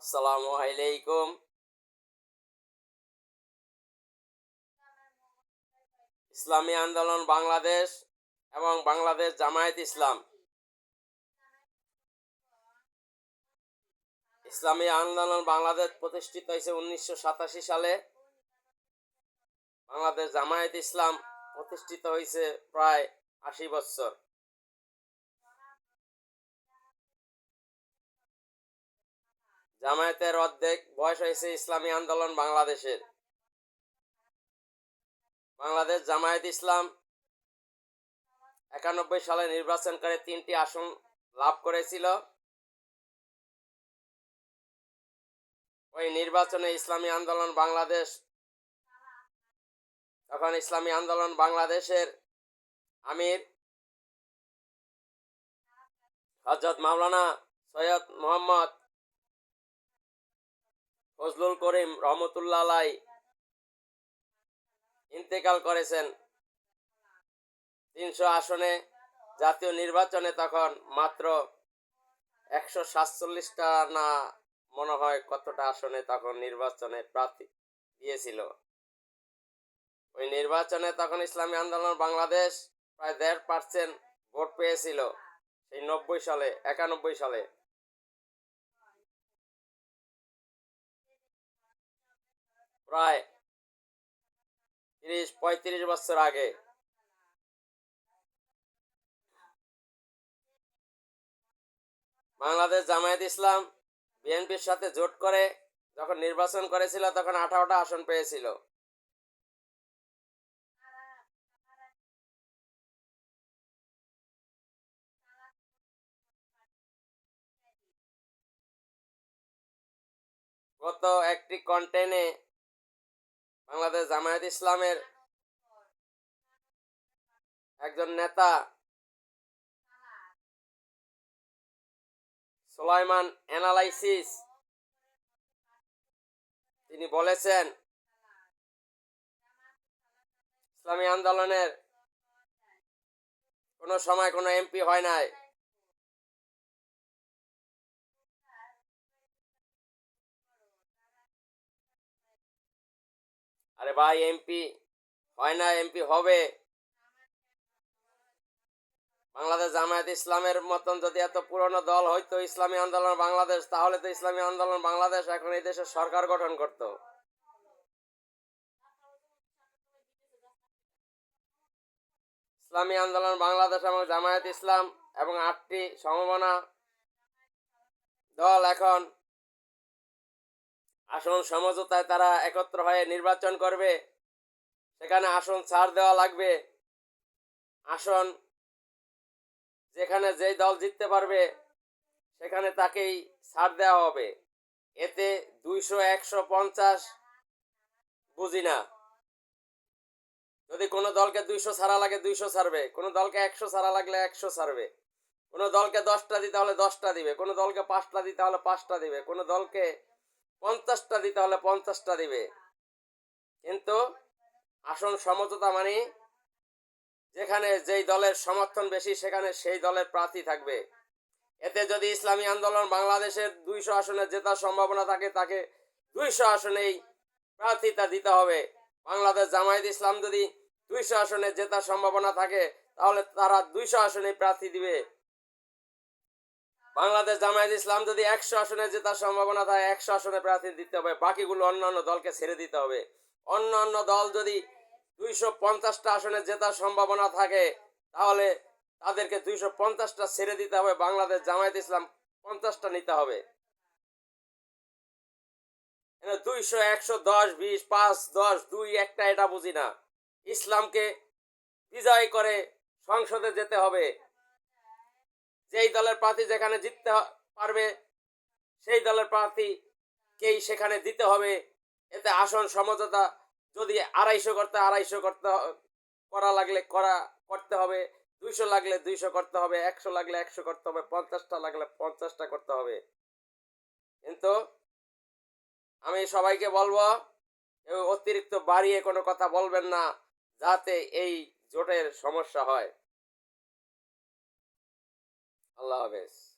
আসসালামু আলাইকুম। ইসলামী আন্দোলন বাংলাদেশ এবং বাংলাদেশ জামায়াত ইসলাম। ইসলামী আন্দোলন বাংলাদেশ প্রতিষ্ঠিত হয়েছে উনিশশো সাতাশি সালে। বাংলাদেশ জামায়াত ইসলাম প্রতিষ্ঠিত হয়েছে প্রায় আশি বছর। জামায়াতের অর্ধেক বয়স হয়েছে ইসলামী আন্দোলন বাংলাদেশের। বাংলাদেশ জামায়াত ইসলাম একানব্বই সালে নির্বাচন করে তিনটি আসন লাভ করেছিল। ওই নির্বাচনে ইসলামী আন্দোলন বাংলাদেশ তখন ইসলামী আন্দোলন বাংলাদেশের আমির হজরত মাওলানা সৈয়দ মোহাম্মদ ফজলুল করিম রহমতুল্লাহ আলাই ইন্তেকাল করেছেন। তিনশো আসনে জাতীয় নির্বাচনে তখন মাত্র একশো সাতচল্লিশটা না মনে হয় কতটা আসনে তখন নির্বাচনে প্রার্থী দিয়েছিল। ওই নির্বাচনে তখন ইসলামী আন্দোলন বাংলাদেশ প্রায় দেড় পার্সেন্ট ভোট পেয়েছিল। সেই নব্বই সালে, একানব্বই সালে। প্রায় তিরিশ, পঁয়ত্রিশ বছর আগে। বাংলাদেশ জামায়াত ইসলাম বিএনপির সাথে জোট করে যখন নির্বাচন করেছিল, তখন আঠারোটা আসন পেয়েছিল। গত একটি কন্টেনে বাংলাদেশ জামায়াত ইসলামের একজন নেতা সুলাইমান অ্যানালাইসিস। তিনি বলেছেন, ইসলামী আন্দোলনের কোনো সময় কোনো এমপি হয় নাই। আরে ভাই এমপি হয় না এমপি হবে। বাংলাদেশ জামায়াত ইসলামের মতন যদি এত পুরনো দল হইতো, ইসলামী আন্দোলন বাংলাদেশ, তাহলে তো ইসলামী আন্দোলন বাংলাদেশ এখন এই দেশের সরকার গঠন করত। ইসলামী আন্দোলন বাংলাদেশ এবং জামায়াত ইসলাম এবং আটটি সমমনা দল এখন আসন সমঝোতায় তারা একত্র হয়ে নির্বাচন করবে। সেখানে আসন ছাড় দেওয়া লাগবে। আসন যেখানে যেই দল জিততে পারবে, সেখানে তাকেই ছাড় দেওয়া হবে। এতে দুইশো একশো পঞ্চাশ বুঝি না। যদি কোনো দলকে দুইশো ছাড়া লাগে দুইশো ছাড়বে, কোনো দলকে একশো ছাড়া লাগলে একশো ছাড়বে। কোনো দলকে দশটা দিতে হলে দশটা দিবে, কোনো দলকে পাঁচটা দিতে হলে পাঁচটা দিবে, কোনো দলকে পঞ্চাশটা দিতে হলে পঞ্চাশটা দিবে। কিন্তু আসন সমঝোতা মানে যেখানে যেই দলের সমর্থন বেশি, সেখানে সেই দলের প্রার্থী থাকবে। এতে যদি ইসলামী আন্দোলন বাংলাদেশের দুইশো আসনে জেতার সম্ভাবনা থাকে, তাকে দুইশো আসনেই প্রার্থীতা দিতে হবে। বাংলাদেশ জামায়াত ইসলাম যদি দুইশো আসনে জেতার সম্ভাবনা থাকে, তাহলে তারা দুইশো আসনে প্রার্থী দিবে। বাংলাদেশ জামায়াত ইসলাম যদি একশো আসনে জেতার সম্ভাবনা থাকে, একশো আসনে প্রার্থী দিতে হবে। বাকিগুলো অন্য অন্য দলকে ছেড়ে দিতে হবে। অন্য অন্য দল যদি দুইশো পঞ্চাশটা আসনে জেতার সম্ভাবনা থাকে, তাহলে তাদেরকে দুইশো পঞ্চাশটা ছেড়ে দিতে হবে। বাংলাদেশ জামায়াত ইসলাম পঞ্চাশটা নিতে হবে। দুইশো, একশো, দশ, বিশ, পাঁচ, দশ, দুই, একটা এটা বুঝি না। ইসলামকে বিজয় করে সংসদে যেতে হবে। যেই দলের প্রার্থী যেখানে জিততে পারবে, সেই দলের প্রার্থীকেই সেখানে দিতে হবে? এতে আসন সমঝোতা যদি আড়াইশো করতে আড়াইশো করতে করা লাগলে করা, করতে হবে। দুইশো লাগলে দুইশো করতে হবে, একশো লাগলে একশো করতে হবে, পঞ্চাশটা লাগলে পঞ্চাশটা করতে হবে। কিন্তু আমি সবাইকে বলব অতিরিক্ত বাড়িয়ে কোনো কথা বলবেন না, যাতে এই জোটের সমস্যা হয়। Allah Hafiz.